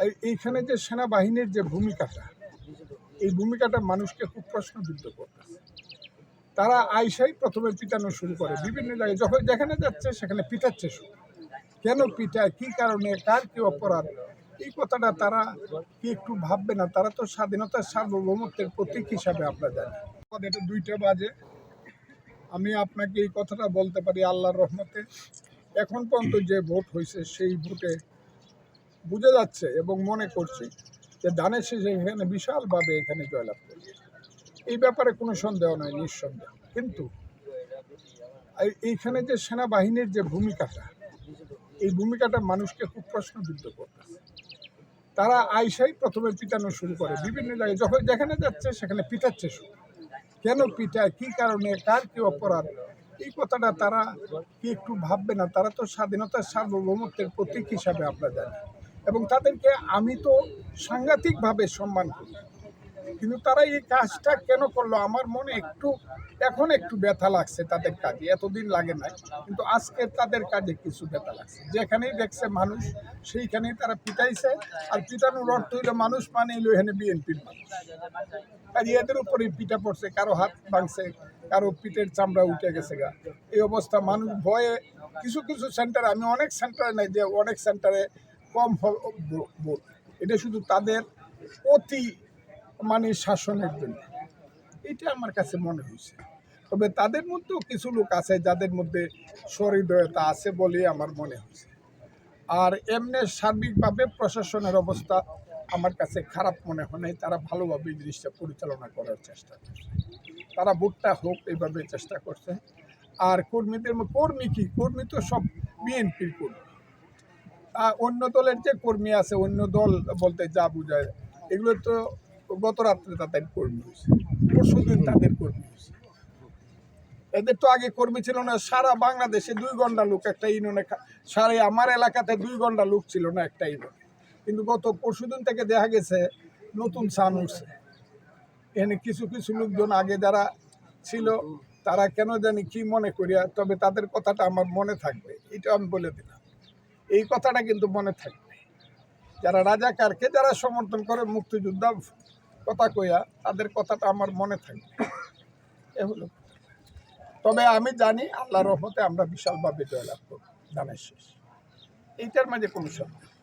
এই- এইখানে যে সেনাবাহিনীর যে ভূমিকাটা, এই ভূমিকাটা মানুষকে খুব প্রশ্নবিদ্ধ করতেছে। তারা আইসাই প্রথমে পিটানো শুরু করে বিভিন্ন জায়গায়। যখন যেখানে যাচ্ছে, সেখানে পিটাচ্ছে শুরু। কেন পিটায়? কি কারণে? কার কি অপরাধ? এই কথাটা তারা কি একটু ভাববে না? তারা তো স্বাধীনতার সার্বভৌমত্বের প্রতীক হিসাবে আমরা জানি। এটা দুইটা বাজে। আমি আপনাকে এই কথাটা বলতে পারি আল্লাহর রহমতে। এখন পর্যন্ত যে ভোট হয়েছে, সেই ভোটে বুঝে যাচ্ছে এবং মনে করছি যে ধানের শেষে এখানে বিশালভাবে এখানে জয়লাভ করবে এই ব্যাপারে কোনো সন্দেহ নয়, নিঃসন্দেহ। কিন্তু এইখানে যে সেনাবাহিনীর যে ভূমিকাটা, এই ভূমিকাটা মানুষকে খুব প্রশ্নবিদ্ধ করতেছে। তারা আইসাই প্রথমে পিটানো শুরু করে বিভিন্ন জায়গায়। যখন যেখানে যাচ্ছে, সেখানে পিটাচ্ছে শুরু। কেন পিটায়, কি কারণে, কার কি অপরাধ? এই কথাটা তারা কি একটু ভাববে না? তারা তো স্বাধীনতার সার্বভৌমত্বের প্রতীক হিসাবে আমরা জানি। এবং তাদেরকে আমি তো সাংঘাতিকভাবে সম্মান করি। কিন্তু তারা এই কাজটা কেন করল? আমার মনে একটু, এখন একটু ব্যথা লাগছে তাদের কাজে। এতদিন লাগে নাই, কিন্তু আজকে তাদের কাজে কিছু ব্যথা লাগছে। যেখানেই দেখছে মানুষ, সেইখানেই তারা পিটাইছে। আর পিটানোর অর্থ হইল মানুষ মানে এলো এখানে বিএনপির মানুষ। আর এদের উপরে পিঠা পড়ছে, কারও হাত ভাঙছে, কারও পিঠের চামড়া উঠে গেছে গা। এই অবস্থা মানুষ ভয়ে, কিছু কিছু সেন্টারে আমি অনেক সেন্টারে নাই যে, অনেক সেন্টারে কম ভোট এটা শুধু তাদের অতি মানে শাসনের জন্য। এটা আমার কাছে মনে হয়েছে। তবে তাদের মধ্যেও কিছু লোক আছে যাদের মধ্যে সহৃদয়তা আছে বলেই আমার মনে হয়েছে। আর এমনি সার্বিকভাবে প্রশাসনের অবস্থা আমার কাছে খারাপ মনে হয় নাই। তারা ভালোভাবে জিনিসটা পরিচালনা করার চেষ্টা করছে। তারা ভোটটা হোক, এইভাবে চেষ্টা করছে। আর কর্মীদের কর্মী কি? কর্মী তো সব বিএনপির কর্মী। অন্য দলের যে কর্মী আছে, অন্য দল বলতে যা বোঝায়, এগুলো তো গত রাত্রে তাদের কর্মী হয়েছে। পরশু দিন তাদের কর্মী হয়েছে। এদের তো আগে কর্মী ছিল না, সারা বাংলাদেশে দুই ঘণ্টা লোক একটা ইউনিয়নে সারা আমার এলাকাতে দুই ঘণ্টা লোক ছিল না একটা ইউনিয়নে। কিন্তু গত পরশুদিন থেকে দেখা গেছে, নতুন সান উঠছে। এখানে কিছু কিছু লোকজন আগে যারা ছিল, তারা কেন জানি কি মনে করিয়া, তবে তাদের কথাটা আমার মনে থাকবে, এটা আমি বলে দিলাম। এই কথাটা কিন্তু মনে থাকবে। যারা রাজাকারকে যারা সমর্থন করে মুক্তিযোদ্ধা, কথা কইয়া তাদের কথাটা আমার মনে থাকবে। এ হলো তবে আমি জানি আল্লাহ রহমতে আমরা বিশালভাবে জয়লাভ করব জানাই শেষ। এইটার মাঝে কোনো সন্দেহ।